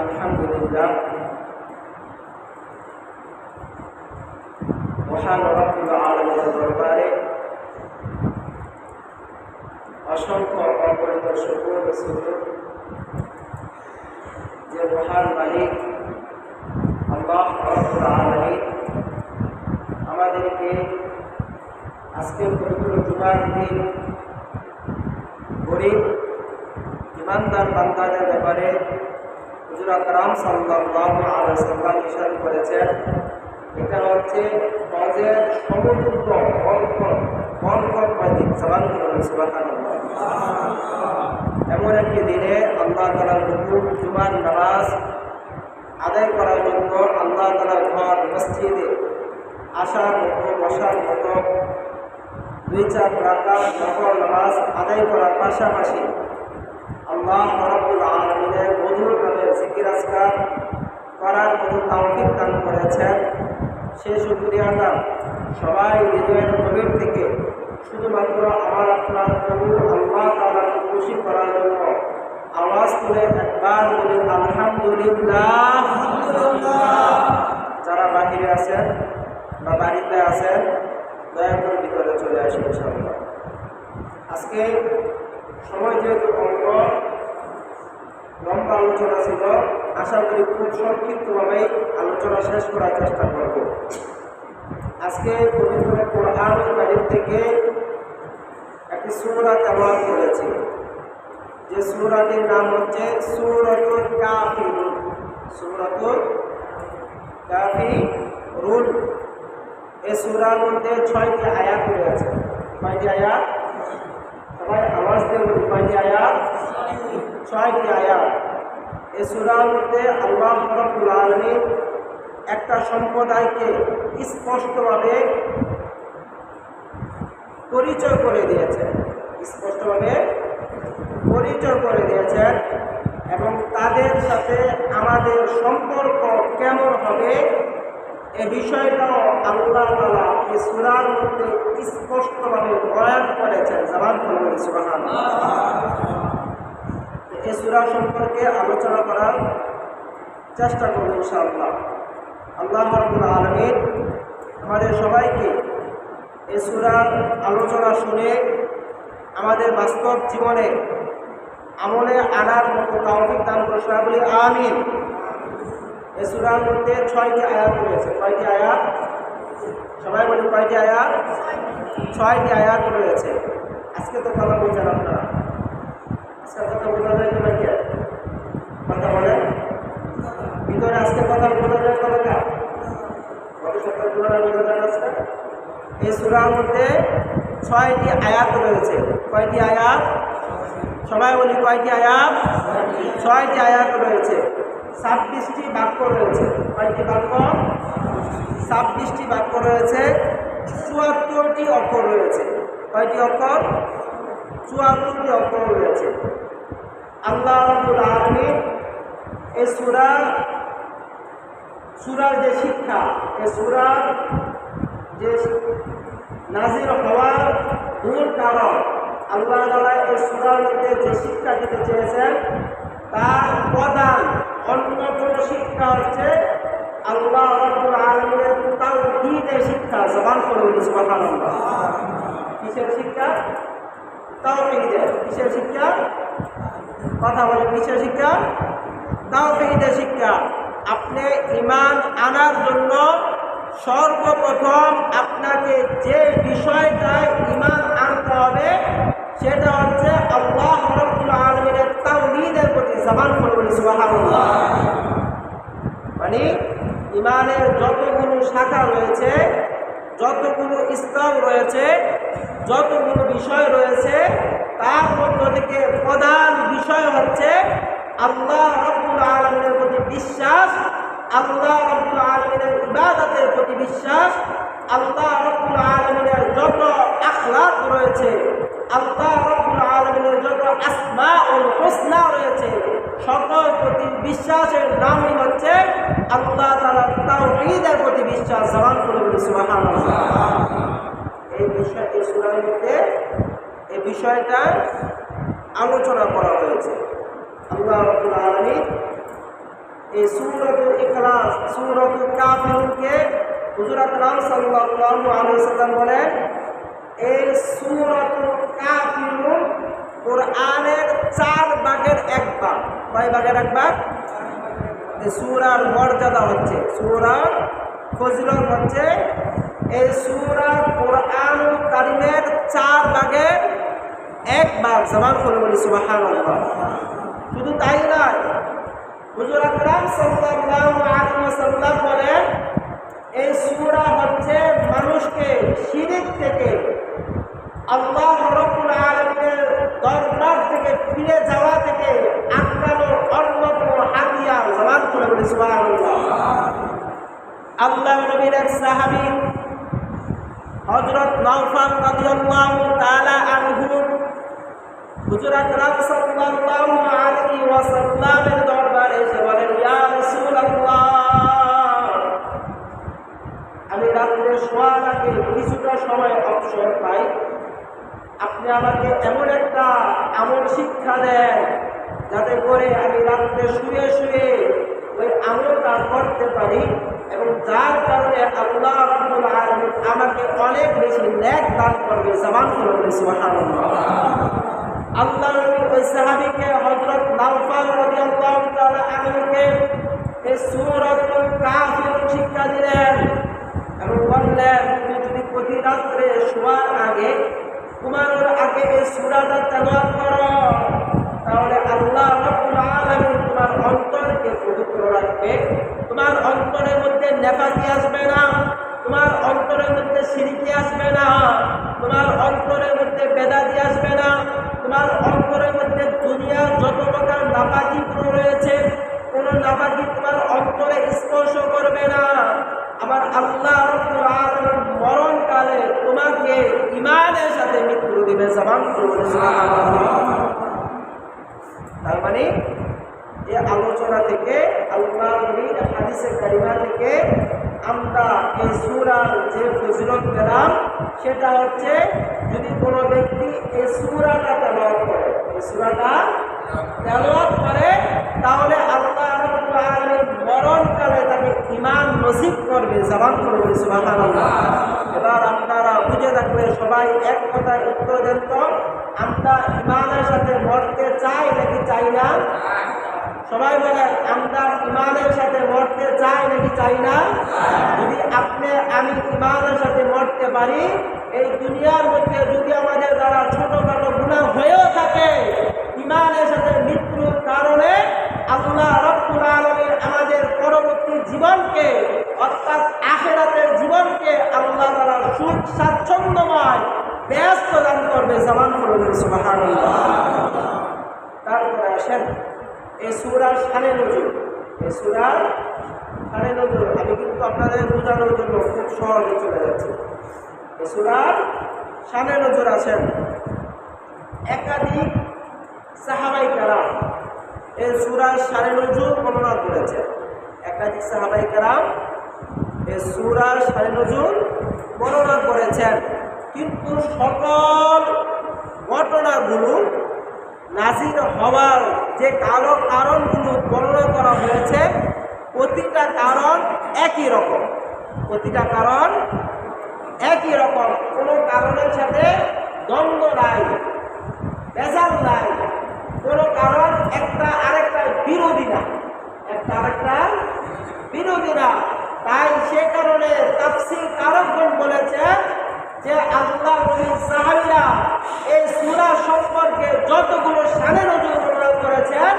আলহামদুলিল্লাহ। মহান রব্বুল আলামিনের দরবারে অসংখ্য অপরিত শুকুর যে মহান মালিক আল্লাহ রব্বুল আলামিন আমাদেরকে আজকে পবিত্র জুমার দিন গরিব ইমানদার বান্দাদের ব্যাপারে হুজুরাত রাম সাল্লাল্লাহু আলাইহি সাল্লাম ইশারা করেছেন। এটা হচ্ছে হজের সমতুল্য বরকত বরকতময় দিন সুবহানাল্লাহ। এমন একটি দিনে আল্লাহ তাআলার হুকুম জুমার নামাজ আদায় করার জন্য আল্লাহ তাআলার ঘর, মসজিদে আসার মতো, বসার মতো দুই চার রাকাত নকল নামাজ আদায় করার পাশাপাশি আল্লাহ রব্বুল আলমিনের মধুর নামের জিকির আসকার করার মতো তাওফিক দান করেছেন। সে শুক্রিয়াটা সবাই হৃদয়ের গভীর থেকে শুধুমাত্র আমার আপনার প্রভু আল্লাহ খুশি করার জন্য আওয়াজ তুলে একবার বলি, আলহামদুলিল্লাহ। যারা বাহিরে আছেন বা বাড়িতে আছেন, দয়া করে ভিতরে চলে আসুন ইনশাআল্লাহ। আজকে সময় যেহেতু অল্প, লম্বা আলোচনা ছিল, আশা করি খুব সংক্ষিপ্তভাবেই আলোচনা শেষ করার চেষ্টা করব। আজকে পবিত্র কোরআন কারিম থেকে একটি সুরা তেমন করেছি। যে সুরাটির নাম হচ্ছে সুরতুল কাফিরুন। সুরতুল কাফিরুন। এই সুরার মধ্যে ছয়টি আয়াত রয়েছে। কয়টি আয়াত সবাই আওয়াজ দিয়ে বলি কয়টি আয়াত? ছয়টি আয়াত। এই সুরার মধ্যে আল্লাহ রব্বুল আলমীর একটা সম্প্রদায়কে স্পষ্টভাবে পরিচয় করে দিয়েছেন। স্পষ্টভাবে পরিচয় করে দিয়েছেন এবং তাদের সাথে আমাদের সম্পর্ক কেমন হবে এ এই সুরার মধ্যে স্পষ্টভাবে বয়ান করেছেন জামান ফলন সুবাহান এই সুরা সম্পর্কে আলোচনা করার চেষ্টা করব, ইনশাআল্লাহ। আল্লাহ রবুল আলমীর আমাদের সবাইকে এই সুরার আলোচনা শুনে আমাদের বাস্তব জীবনে আমলে আনার মতো তাওফিক দান করে আমিন। এই সুরার মধ্যে ছয়টি আয়াত রয়েছে, ছয়টি আয়াত সবাই বলি কয়টি আয়াত? ছয়টি আয়াত রয়েছে। আজকে তো কথা বলছেন আপনারা আজকে কথা বোঝা যায় তো নাকি কথা বলেন ভিতরে আজকে কথা বোঝা যায় কথা গত সপ্তাহ তুলনায় বোঝা যায় আজকে? এই সুরার মধ্যে ছয়টি আয়াত রয়েছে। কয়টি আয়াত? সবাই বলি কয়টি আয়াত? ছয়টি আয়াত রয়েছে। ছাব্বিশটি বাক্য রয়েছে। কয়টি বাক্য? ছাব্বিশটি বাক্য রয়েছে, চুয়াত্তরটি অক্ষর রয়েছে। কয়টি অক্ষর? চুয়াত্তরটি অক্ষর রয়েছে। আল্লাহ আলমী এই সুরা, সুরার যে শিক্ষা, এ সুরার যে নাজির হওয়ার মূল কারণ, আল্লাহ তালা এই সুরার মধ্যে যে শিক্ষা দিতে চেয়েছেন, তার প্রধান অন্যতম শিক্ষা হচ্ছে আল্লাহ রব্বুল আলমের তাওহীদের শিক্ষা, জবান করে বলেছে সুবহানাল্লাহ। কিসের শিক্ষা? তাওহীদের। কিসের শিক্ষা? কথা বলে কিসের শিক্ষা? তাওহীদের শিক্ষা। আপনি ইমান আনার জন্য সর্বপ্রথম আপনাকে যে বিষয়টায় ইমান আনতে হবে, সেটা হচ্ছে আল্লাহ রব্বুল আলমিনের তাওহীদের প্রতি জবান করে বলি সুবহানাল্লাহ। মানে ইমানের যতগুলো শাখা রয়েছে, যতগুলো স্তর রয়েছে, যতগুলো বিষয় রয়েছে, তার মধ্য থেকে প্রধান বিষয় হচ্ছে আল্লাহ রব্বুল আলমিনের প্রতি বিশ্বাস, আল্লাহ রব্বুল আলমিনের ইবাদতের প্রতি বিশ্বাস, আল্লাহ রব্বুল আলমিনের যত আখলাক রয়েছে, আল্লাহ রব্বুল আলমিনের যত আসমা ও হোসনা রয়েছে সকল প্রতি বিশ্বাসের নামই হচ্ছে আল্লাহ তালা তাওহীদের প্রতি বিশ্বাস জবান করে বলি, সুবহানাল্লাহ। এই এই সূরার মধ্যে, এই বিষয়টা আলোচনা করা হয়েছে। আল্লাহ রব্বুল আলামিন এই সূরাতুল ইখলাস সূরাতুল কাফিরুনকে হুজুর আকরাম সাল্লাল্লাহু আলাইহি ওয়াসাল্লাম বলেন, এই সূরাতুল কাফিরুন কোরআনের চার ভাগের এক ভাগ। কয় ভাগের এক ভাগ? সূরার মর্যাদা হচ্ছে, সূরার ফজিলত হচ্ছে, এই সূরা কোরআন কারিমের চার ভাগের এক ভাগ। জবান করে বলি, সুবহানাল্লাহ। শুধু তাই নয়, হুজুর আকরাম সাল্লাল্লাহু আলাইহি ওয়াসাল্লাম বলেন, এই সূরা হচ্ছে মানুষকে শিরিক থেকে আল্লাহ রাব্বুল আলামিনের দরবার থেকে ফিরে যাওয়া থেকে আটকানোর অন্যতম হাতিয়ার জবান করে বলি, সুবহানাল্লাহ। আল্লাহ নবীর এক সাহাবী, হযরত নওফাল রাদিয়াল্লাহু তাআলা আনহু হুজুর আকরাম সাল্লাল্লাহু আলাইহি ওয়াসাল্লামের দরবারে এসে বলেন, ইয়া রাসূলুল্লাহ! আমি রাত্রে শোয়ার আগে কিছুটা সময় অবসর পাই। আপনি আমাকে এমন একটা আমল শিক্ষা দেন যাতে করে আমি রাত্রে শুয়ে শুয়ে ওই আমলটা করতে পারি এবং যার কারণে আল্লাহ আমাকে অনেক বেশি ন্যাক দান করবে জবান করে বলে আল্লাহ ওই সাহাবীকে, হযরত নাওফাল রাদিয়াল্লাহু তাআলা এই সূরাতুল কাফির শিক্ষা দিলেন এবং বললেন, তুমি যদি প্রতি রাত্রে শোয়ার আগে ঘুমানোর আগে এই সূরাটা তেলাওয়াত করো। তাহলে আল্লাহ রাব্বুল আলামিন তোমার অন্তরকে পবিত্র রাখবে। তোমার অন্তরের মধ্যে নেফাকি আসবে না। তোমার অন্তরের মধ্যে সিরিকি আসবে না। তোমার অন্তরের মধ্যে বেদাতি আসবে না। তোমার অন্তরের মধ্যে দুনিয়ার যত প্রকার নাপাকিগুলো রয়েছে, কোন নাপাকি তোমার অন্তরে স্পর্শ করবে না। আমার আল্লাহ রাব্বুল তোমাকে ইমানের সাথে মৃত্যু দিবে, জবান তার মানে এই আলোচনা থেকে আল্লাহ হাদিসের কারিমা থেকে আমরা এই সুরার যে ফজিলত পেলাম, সেটা হচ্ছে যদি কোনো ব্যক্তি এই সুরাটা তেলাওয়াত করে, এই সুরাটা তেলাওয়াত করে, তাহলে আল্লাহ মরণকালে তাকে ইমান নসিব করবে, জবান করবে সুবহানাল্লাহ। এবার আপনারা বুঝে থাকবে সবাই এক কথায় উত্তর দেন তো, আমরা ইমানের সাথে মরতে চাই নাকি চাই না? সবাই বলে, আমরা ইমানের সাথে মরতে চাই নাকি চাই না? যদি আপনি, আমি ইমানের সাথে মরতে পারি, এই দুনিয়ার মধ্যে যদি আমাদের দ্বারা ছোটখাটো গুণা হয়েও থাকে ইমানের সাথে মৃত্যুর কারণে আল্লাহ রব্বুল আলামিন আমাদের পরবর্তী জীবনকে, অর্থাৎ আখেরাতের জীবনকে আল্লাহ তাআলা সুখ, স্বাচ্ছন্দ্যময় ব্যস্ত দান করবে জবান করবে সুবহানাল্লাহ। তারপরে আসেন এই সুরার সানে নজর এই সুরার সানে নজর আমি কিন্তু আপনাদের বোঝানোর জন্য খুব সহজে চলে যাচ্ছি। এই সুরার সানে নজর আছেন একাধিক সাহাবাই কারাম এই সুরার সানে নজর বর্ণনা করেছে। একাধিক সাহাবাই কারাম এই সুরার সানে নজর বর্ণনা করেছেন। কিন্তু সকল ঘটনাগুলো নাজির হওয়ার যে কারও কারণগুলো বর্ণনা করা হয়েছে, প্রতিটা কারণ একই রকম। প্রতিটা কারণ একই রকম। কোনো কারণের সাথে দ্বন্দ্ব নাই বেজাল নাই। কোনো কারণ, একটা আরেকটা বিরোধী না। একটা আরেকটা বিরোধী না। তাই সে কারণে তাফসির কারকগণ বলেছে যে আল্লাহ সাহাবীরা এই সূরা সম্পর্কে যতগুলো সানে নজর বর্ণনা করেছেন,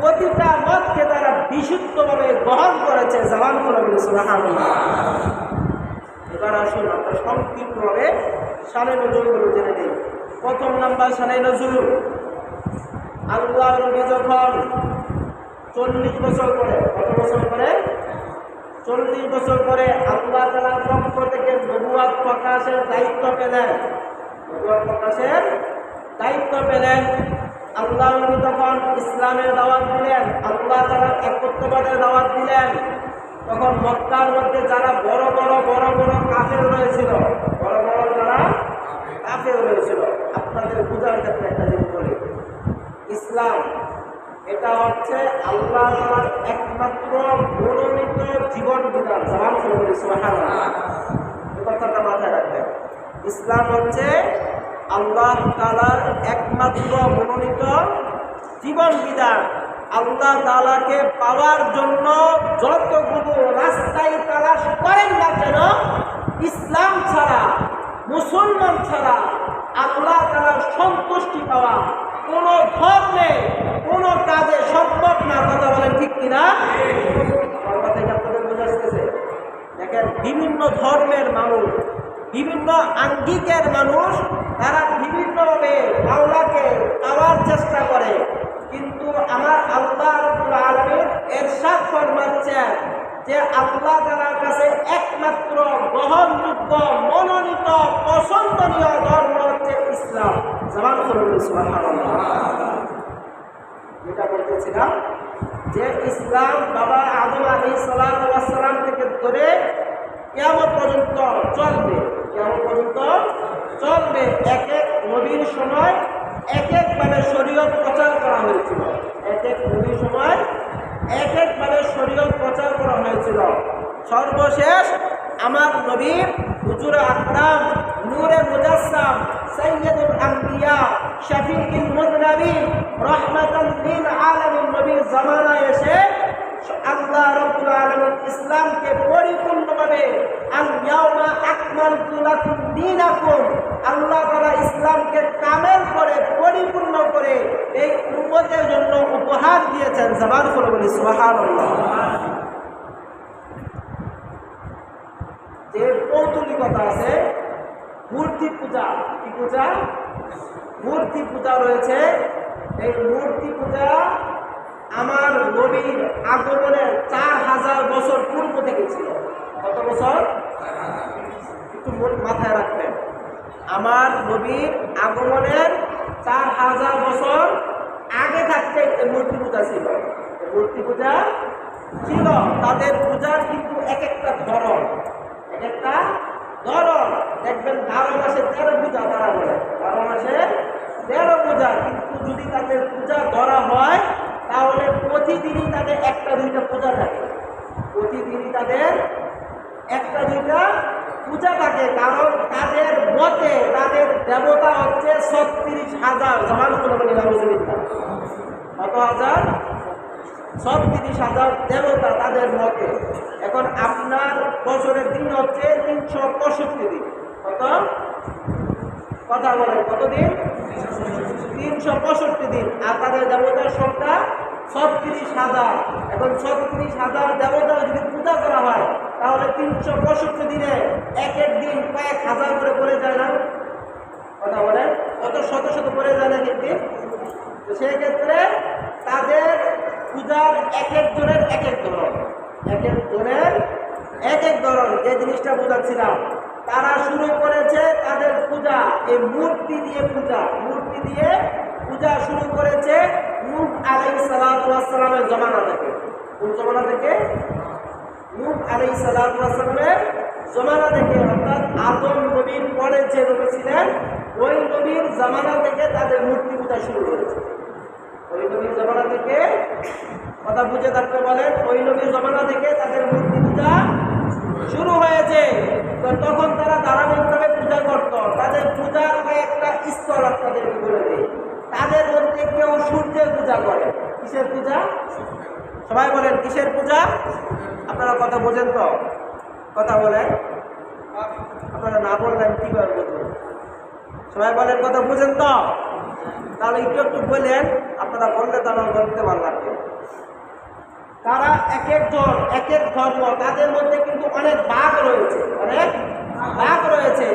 প্রতিটা মতকে তারা বিশুদ্ধভাবে গ্রহণ করেছে জামান করে বলে সুবহানাল্লাহ। এবার আসুন আমরা সংক্ষিপ্তভাবে সানে নজরগুলো জেনে নিই। প্রথম নাম্বার সানে নজর আল্লাহ নবী যখন চল্লিশ বছর করে কত বছর করে চল্লিশ বছর পরে আল্লাহ তালার পক্ষ থেকে নবুয়াদ প্রকাশের দায়িত্ব পেলেন। নবুয়াদ প্রকাশের দায়িত্ব পেলেন। আল্লাহ নবী তখন ইসলামের দাওয়াত দিলেন, আল্লাহ তালার একত্রবাদের দাওয়াত দিলেন। তখন মক্কার মধ্যে যারা বড় বড় বড় বড় কাফের রয়েছিল, বড় বড় যারা কাফের রয়েছিল আপনাদের বোঝার ক্ষেত্রে একটা জিনিস বলি ইসলাম এটা হচ্ছে আল্লাহ একমাত্র মনোনীত জীবন বিধান। জামান করে কথাটা মাথায় রাখবেন। ইসলাম হচ্ছে আল্লাহ তাআলার একমাত্র মনোনীত জীবন বিধান। আল্লাহ তাআলাকে পাওয়ার জন্য যতগুলো রাস্তায় তালাশ করেন না কেন, ইসলাম ছাড়া, মুসলমান ছাড়া আল্লাহ তাআলার সন্তুষ্টি পাওয়া কোনো ধর্মে কোনো কাজে সম্ভব না, কথা বলেন ঠিক কিনা? আপনাদের বোঝা আসতেছে? দেখেন, বিভিন্ন ধর্মের মানুষ, বিভিন্ন আঙ্গিকের মানুষ, তারা বিভিন্নভাবে আল্লাহকে পাওয়ার চেষ্টা করে। কিন্তু আমার আল্লাহ আলামিন এরশাদ ফরমাচ্ছেন যে আল্লাহ তাআলার কাছে একমাত্র গ্রহণযোগ্য, মনোনীত, পছন্দনীয় ধর্ম হচ্ছে ইসলাম। করুন সুবহানাল্লাহ। যেটা বলতেছিলাম যে ইসলাম বাবা আদম আলী সালাম থেকে ধরে কেমন পর্যন্ত চলবে। কেমন পর্যন্ত চলবে। এক এক নবীর সময় এক একভাবে শরীয়ত প্রচার করা হয়েছিল। এক এক নবীর সময় এক একভাবে শরীয়ত প্রচার করা হয়েছিল। সর্বশেষ আমার নবীর হুজুর আকরাম নূরে মুজাসসাম সৈয়দুল আম্বিয়া শফিকুল মুদনবী রহমাতাল লিল আলামিন নবীর জামানায় এসে আল্লাহ রাব্বুল আলামিন ইসলামকে পরিপূর্ণভাবে আল ইয়াউমা আকমালতু লাকুম দীনাকুম, আল্লাহ তাআলা ইসলামকে কামেল করে, পরিপূর্ণ করে এই উম্মতের জন্য উপহার দিয়েছেন জবান করে বলি, সুবহানাল্লাহ। যে পৌতুলিকতা আছে মূর্তি পূজা। কি পূজা? মূর্তি পূজা রয়েছে। এই মূর্তি পূজা আমার নবীর আগমনের চার হাজার বছর পূর্ব থেকে ছিল। কত বছর? একটু মাথায় রাখবেন। আমার নবীর আগমনের চার হাজার বছর আগে থাকতে মূর্তি পূজা ছিল। মূর্তি পূজা ছিল। তাদের পূজার কিন্তু এক একটা ধরন, এক একটা ধরন, দেখবেন বারো মাসে তেরো পূজা তারা বলে বারো মাসে তেরো পূজা, কিন্তু যদি তাদের পূজা ধরা হয়, তাহলে প্রতিদিনই তাদের একটা দুইটা পূজা থাকে। প্রতিদিনই তাদের একটা দুইটা পূজা থাকে, কারণ তাদের মতে তাদের দেবতা হচ্ছে ছত্রিশ হাজার। জমান কত হাজার? ছত্রিশ হাজার দেবতা তাদের মতে। এখন আপনার বছরের দিন হচ্ছে তিনশো পঁয়ষট্টি দিন। কত? কথা বলেন কতদিন তিনশো পঁয়ষট্টি দিন। আর তাদের দেবতার সংখ্যা? ছত্রিশ হাজার। এখন ছত্রিশ হাজার দেবতা যদি পূজা করা হয়, তাহলে তিনশো পঁয়ষট্টি দিনে এক এক দিন কয়েক হাজার করে পড়ে যায় না? কথা বলেন, কত শত শত পড়ে যায় না এক একদিন সেই তাদের পূজার এক একজনের এক এক ধরন। এক এক জনের এক এক ধরন যে জিনিসটা বোঝাচ্ছিলাম। তারা শুরু করেছে তাদের পূজা, এই মূর্তি দিয়ে পূজা। মূর্তি দিয়ে পূজা শুরু করেছে নূহ আলাই সালামের জমানা থেকে। কোন জমানা থেকে? নূহ আলাই সালামের জমানা থেকে। অর্থাৎ আদম নবীর পরে যে নবী ছিলেন, ওই নবীর জমানা থেকে তাদের মূর্তি পূজা শুরু করেছে ওই নবীর জমানা থেকে কথা বুঝে থাকতে বলেন ওই নবীর জমানা থেকে তাদের মূর্তি পূজা শুরু হয়েছে। তো তখন তারা ধারাবাহিকভাবে পূজা করত। তাদের পূজার কয়েকটা স্তর আপনাদেরকে বলে দেয় তাদের মধ্যে কেউ সূর্যের পূজা করে। কিসের পূজা? সবাই বলেন, কিসের পূজা? আপনারা কথা বোঝেন তো? কথা বলেন। আপনারা না বললেন কীভাবে বুঝবেন সবাই বলেন, কথা বুঝেন তো? তাহলে একটু একটু বললেন আপনারা বললে তো বলতে ভালো লাগবে তারা এক এক জন এক এক ধর্ম, তাদের মধ্যে কিন্তু অনেক বাঘ রয়েছে, অনেক বাঘ রয়েছে।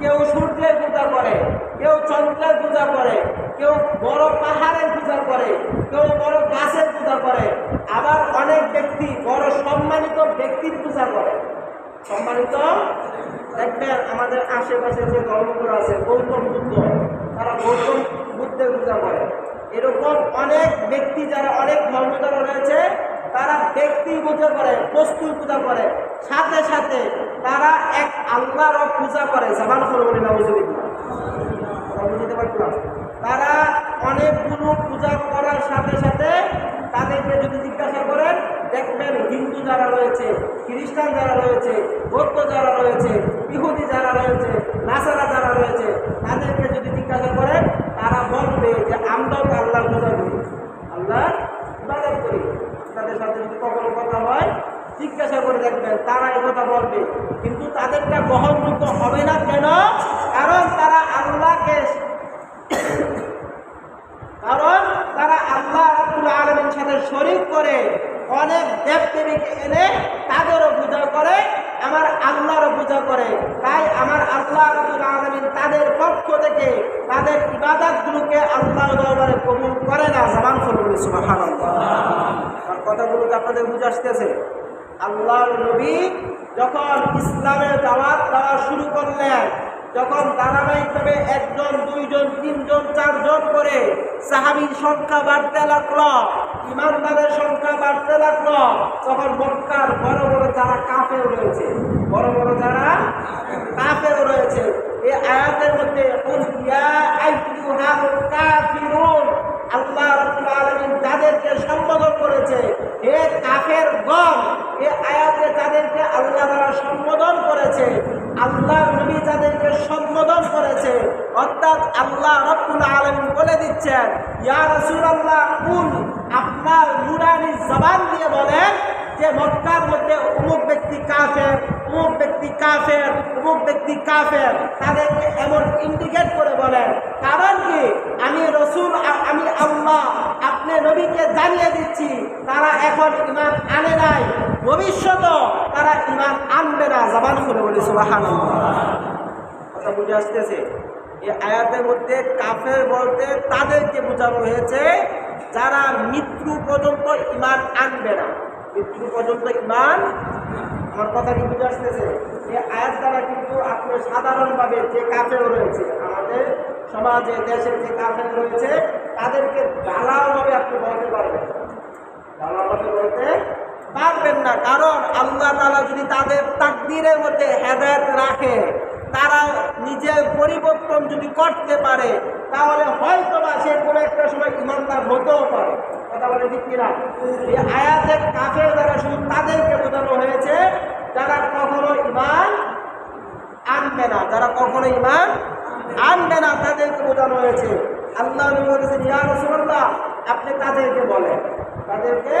কেউ সূর্যের পূজা করে, কেউ চন্দ্রের পূজা করে, কেউ বড় পাহাড়ের পূজা করে, কেউ বড় গাছের পূজা করে। আবার অনেক ব্যক্তি, বড় সম্মানিত ব্যক্তির পূজা করে। সম্মানিত, দেখবেন আমাদের আশেপাশে যে ধর্মগুলো আছে গৌতম বুদ্ধ তারা গৌতম বুদ্ধের পূজা করে এরকম অনেক ব্যক্তি যারা, অনেক ধর্ম যারা রয়েছে, তারা ব্যক্তি পূজা করে, বস্তুর পূজা করে। সাথে সাথে তারা এক আল্লাহরও পূজা করে। জামান করবি না বুঝতে তারা অনেকগুলো পূজা করার সাথে সাথে দেখবেন হিন্দু যারা রয়েছে, খ্রিস্টান যারা রয়েছে, বৌদ্ধ যারা রয়েছে, ইহুদি যারা রয়েছে, নাসারা যারা রয়েছে, তাদেরকে যদি জিজ্ঞাসা করেন, তারা বলবে যে আমরাও তো আল্লাহ পূজা করি আল্লাহ ইবাদত করি। তাদের সাথে যদি কখনো কথা হয়, জিজ্ঞাসা করে দেখবেন তারা এই কথা বলবে। কিন্তু তাদেরটা গ্রহণযোগ্য হবে না কেন? কারণ তারা আল্লাহকে কারণ তারা আল্লাহ রাব্বুল আলমীর সাথে শরীক করে। অনেক দেব দেবীকে এনে তাদেরও পূজা করে, আমার আল্লাহরও পূজা করে। তাই আমার আল্লাহ আলমিন তাদের পক্ষ থেকে তাদের ইবাদতগুলোকে আল্লাহ দরবারে কবুল করে না জামান করব সুবাহান আমার কথাগুলোকে আপনাদের বুঝে আসতেছে। আল্লাহর নবী যখন ইসলামের দাওয়াত দেওয়া শুরু করলেন যখন ধারাবাহিকভাবে একজন, দুইজন, তিনজন, চারজন করে সাহাবির সংখ্যা বাড়তে লাগল, ইমানদারের সংখ্যা বাড়তে লাগল, তখন মক্কার বড় বড় যারা কাফেও রয়েছে, বড় বড় যারা কাফেও রয়েছে, এই আয়াতের মধ্যে "কুল ইয়া আইয়ুহাল আল্লাহ আলামিন যাদেরকে সম্বোধন করেছে, হে কাফের গম এ আয়াতে তাদেরকে আল্লাহ তারা সম্বোধন করেছে, আল্লাহ সম্বোধন করেছে। অর্থাৎ আল্লাহ রব্বুল আলামিন বলে দিচ্ছেন, ইয়া রাসূলুল্লাহ, কুল। আপনার নুরানি জবান দিয়ে বলেন যে, মক্কার মধ্যে অমুক ব্যক্তি কাফের, অমুক ব্যক্তি কাফের, অমুক ব্যক্তি কাফের। তাদেরকে এমন ইন্ডিকেট করে বলেন। কারণ কি? আমি রসুল, আমি আল্লাহ, আপনি নবীকে জানিয়ে দিচ্ছি, তারা এখন ইমান আনে নাই। ভবিষ্যতেও তারা ইমান আনবে না, জবান করে বলি সুবাহান কথা বুঝে আসতেছে। এই আয়াতের মধ্যে কাফের বলতে তাদেরকে বোঝানো হয়েছে, যারা মৃত্যু পর্যন্ত ইমান আনবে না। মৃত্যু পর্যন্ত ইমান আমার কথা কি বুঝে আসতেছে। এই আয়াত দ্বারা কিন্তু আপনি সাধারণভাবে যে কাফের রয়েছে, আমাদের সমাজে, দেশের যে কাফের রয়েছে, তাদেরকে ঢালাওভাবে আপনি বলতে পারবেন। ঢালাওভাবে বলতে পারবেন না, কারণ আল্লাহ তালা যদি তাদের তাকদিরের মধ্যে হেদায়ত রাখে তারা নিজের পরিবর্তন যদি করতে পারে, তাহলে হয়তো বা সে কোনো একটা সময় ইমানদার হতেও পারে। কথা বলে কিনা? এই আয়াতের কাফের দ্বারা শুধু তাদেরকে বোঝানো হয়েছে, যারা কখনো ইমান আনবে না, যারা কখনো ইমান আনবে না, তাদেরকে বোঝানো হয়েছে। আল্লাহ রাসূলুল্লাহ আপনি তাদেরকে বলেন। তাদেরকে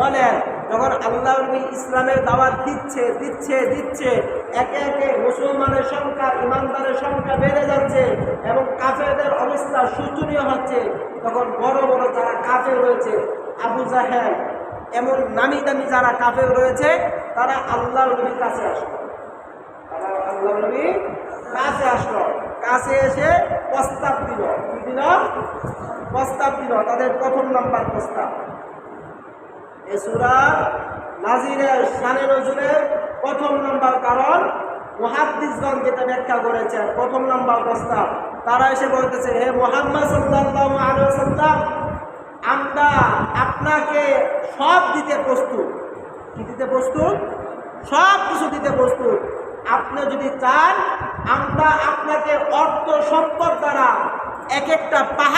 বলেন। যখন আল্লাহ ইসলামের দাওয়াত দিচ্ছে দিচ্ছে দিচ্ছে একে একে মুসলমানের সংখ্যা, ইমানদারের সংখ্যা বেড়ে যাচ্ছে এবং কাফেরদের অবস্থা শোচনীয় হচ্ছে। তখন বড় বড় যারা কাফের রয়েছে, আবু জাহেল, এমন নামি দামি যারা কাফের রয়েছে, তারা আল্লাহ নবীর কাছে আসবে তারা আল্লাহ নবী কাছে আসলো। কাছে এসে প্রস্তাব দিল। কি দিল? প্রস্তাব দিল। তাদের প্রথম নাম্বার প্রস্তাব। এ সুরা নাজিরের শানে নজরুলের প্রথম নাম্বার কারণ মহাদ্দিসগণ যেটা ব্যাখ্যা করেছেন প্রথম নাম্বার প্রস্তাব। তারা এসে বলতেছে, হে মোহাম্মদ সাল্লাহ আলু সাল্লাম আমরা আপনাকে সব দিতে প্রস্তুত। কি দিতে প্রস্তুত? সব কিছু দিতে প্রস্তুত। আপনি যদি চান, আমরা আপনাকে অর্থ সম্পদ দ্বারা এক একটা পাহাড়